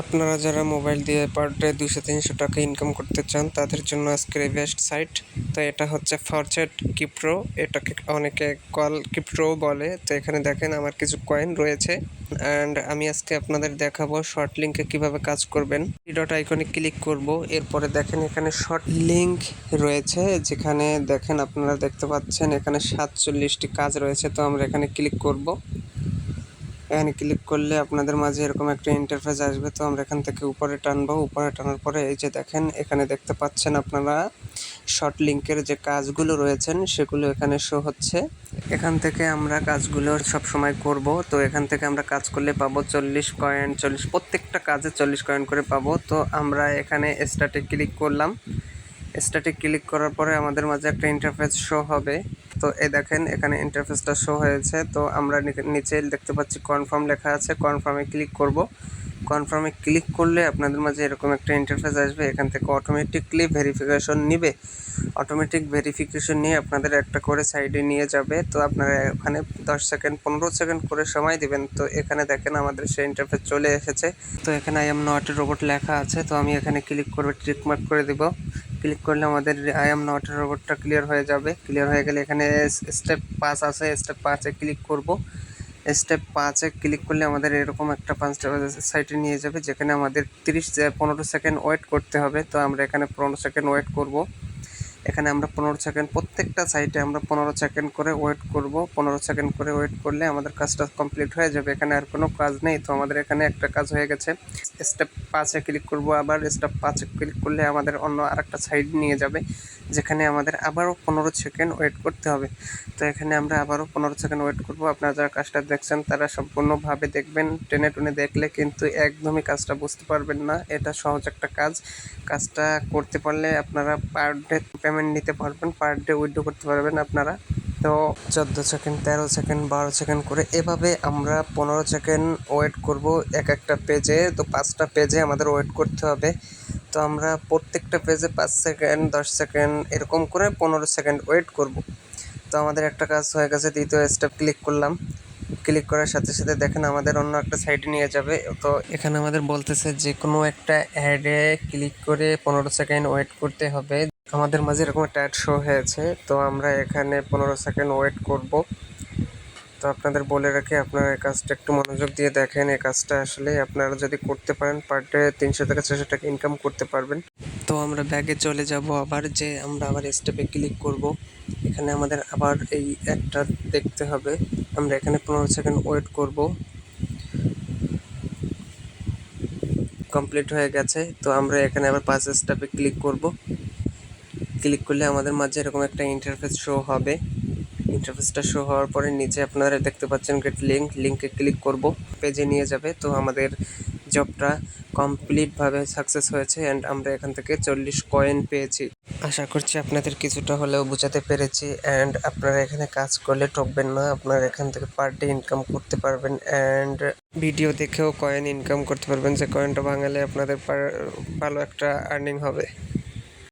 আপনারা যারা মোবাইল দিয়ে পার ডে দুশো তিনশো টাকা ইনকাম করতে চান, তাদের জন্য আজকের এই বেস্ট সাইট তো এটা হচ্ছে ফরচেট কিপ্রো এটাকে অনেকে কল কিপ্রো বলে। তো এখানে দেখেন আমার কিছু কয়েন রয়েছে। অ্যান্ড আমি আজকে আপনাদের দেখাবো শর্ট লিঙ্কে কীভাবে কাজ করবেন। ডট আইকনে ক্লিক করব। এরপরে দেখেন এখানে শর্ট লিঙ্ক রয়েছে, যেখানে দেখেন আপনারা দেখতে পাচ্ছেন এখানে সাতচল্লিশটি কাজ রয়েছে। তো আমরা এখানে ক্লিক করব। এখানে ক্লিক করলে আপনাদের মাঝে এরকম একটা ইন্টারফেস আসবে। তো আমরা এখান থেকে উপরে টানবো। উপরে টানার পরে এই যে দেখেন, এখানে দেখতে পাচ্ছেন আপনারা শর্ট লিঙ্কের যে কাজগুলো রয়েছেন, সেগুলো এখানে শো হচ্ছে। এখান থেকে আমরা কাজগুলো সব সময় করব। তো এখান থেকে আমরা কাজ করলে পাবো চল্লিশ কয়েন চল্লিশ, প্রত্যেকটা কাজে চল্লিশ কয়েন করে পাবো। তো আমরা এখানে স্টার্টে ক্লিক করলাম। স্টার্টে ক্লিক করার পরে আমাদের মাঝে একটা ইন্টারফেস শো হবে। তো এই দেখেন, এখানে ইন্টারফেসটা শো হয়েছে। তো আমরা নিচে দেখতে পাচ্ছি কনফার্ম লেখা আছে। কনফার্মে ক্লিক করব। কনফার্মে ক্লিক করলে আপনাদের মাঝে এরকম একটা ইন্টারফেস আসবে। এখান থেকে অটোমেটিকলি ভেরিফিকেশন নিবে। অটোমেটিক ভেরিফিকেশন নিয়ে আপনাদের একটা করে সাইডে নিয়ে যাবে। তো আপনারা ওখানে দশ সেকেন্ড পনেরো সেকেন্ড করে সময় দিবেন। তো এখানে দেখেন আমাদের সেই ইন্টারফেস চলে এসেছে। তো এখানে আই এম নট রোবট লেখা আছে। তো আমি এখানে ক্লিক করব টিক মার্ক করে দিব। ক্লিক করলে আমাদের আই এম নট রোবটটা ক্লিয়ার হয়ে যাবে। ক্লিয়ার হয়ে গেলে এখানে স্টেপ পাঁচ আছে। স্টেপ পাঁচে ক্লিক করব। স্টেপ পাঁচে ক্লিক করলে আমাদের এরকম একটা পাঁচটা সাইটে নিয়ে যাবে, যেখানে আমাদের তিরিশ, পনেরো সেকেন্ড ওয়েট করতে হবে। তো আমরা এখানে পনেরো সেকেন্ড ওয়েট করব। এখানে আমরা পনেরো সেকেন্ড প্রত্যেকটা সাইটে আমরা পনেরো সেকেন্ড করে ওয়েট করব। পনেরো সেকেন্ড করে ওয়েট করলে আমাদের কাজটা কমপ্লিট হয়ে যাবে। এখানে আর কোনো কাজ নেই। তো আমাদের এখানে একটা কাজ হয়ে গেছে। স্টেপ পাঁচে ক্লিক করব আবার। স্টেপ পাঁচে ক্লিক করলে আমাদের অন্য আরেকটা সাইড নিয়ে যাবে, যেখানে আমাদের আবারও পনেরো সেকেন্ড ওয়েট করতে হবে। তো এখানে আমরা আবারও পনেরো সেকেন্ড ওয়েট করব। আপনারা যারা কাজটা দেখছেন, তারা সম্পূর্ণভাবে দেখবেন। টেনে টুনে দেখলে কিন্তু একদমই কাজটা বুঝতে পারবেন না। এটা সহজ একটা কাজ। কাজটা করতে পারলে আপনারা পার ডে পেমেন্ট নিতে পারবেন পার ডে উইথড্র করতে পারবেন আপনারা। তো চোদ্দ সেকেন্ড তেরো সেকেন্ড বারো সেকেন্ড করে এভাবে আমরা পনেরো সেকেন্ড ওয়েট করব এক একটা পেজে তো পাঁচটা পেজে আমাদের ওয়েট করতে হবে। তো আমরা প্রত্যেকটা পেজে পাঁচ সেকেন্ড দশ সেকেন্ড এরকম করে পনেরো সেকেন্ড ওয়েট করব। তো আমাদের একটা কাজ হয়ে গেছে, দ্বিতীয় স্টেপ ক্লিক করলাম। ক্লিক করার সাথে সাথে দেখেন আমাদের অন্য একটা সাইডে নিয়ে যাবে। তো এখানে আমাদের বলতেছে যে, কোনো একটা অ্যাডে ক্লিক করে পনেরো সেকেন্ড ওয়েট করতে হবে। আমাদের মাঝে এরকম একটা অ্যাড শো হয়েছে, তো আমরা এখানে পনেরো সেকেন্ড ওয়েট করব। আপনাদের বলে রাখি, আপনারা এই কাজটা একটু মনোযোগ দিয়ে দেখেন। এই কাজটা আসলে আপনারা যদি করতে পারেন পার ডে তিনশো থেকে ছশো টাকা ইনকাম করতে পারবেন। তো আমরা ব্যাগে চলে যাব আবার, যে আমরা আবার স্টেপে ক্লিক করব। এখানে আমাদের আবার এই একটা দেখতে হবে। আমরা এখানে পনেরো সেকেন্ড ওয়েট করব। কমপ্লিট হয়ে গেছে। তো আমরা এখানে আবার পাঁচ স্টেপে ক্লিক করব। ক্লিক করলে আমাদের মাঝে এরকম একটা ইন্টারফেস শো হবে। ইন্টারফেসটা শো হওয়ার পরে নিচে আপনারা দেখতে পাচ্ছেন গেট লিঙ্ক লিঙ্কে ক্লিক করব পেজে নিয়ে যাবে। তো আমাদের জবটা কমপ্লিটভাবে সাকসেস হয়েছে অ্যান্ড আমরা এখান থেকে চল্লিশ কয়েন পেয়েছি। আশা করছি আপনাদের কিছুটা হলেও বোঝাতে পেরেছি অ্যান্ড আপনারা এখানে কাজ করলে ঠকবেন না, আপনারা এখান থেকে পার ডে ইনকাম করতে পারবেন অ্যান্ড ভিডিও দেখেও কয়েন ইনকাম করতে পারবেন। যে কয়েনটা ভাঙালে আপনাদের ভালো একটা আর্নিং হবে।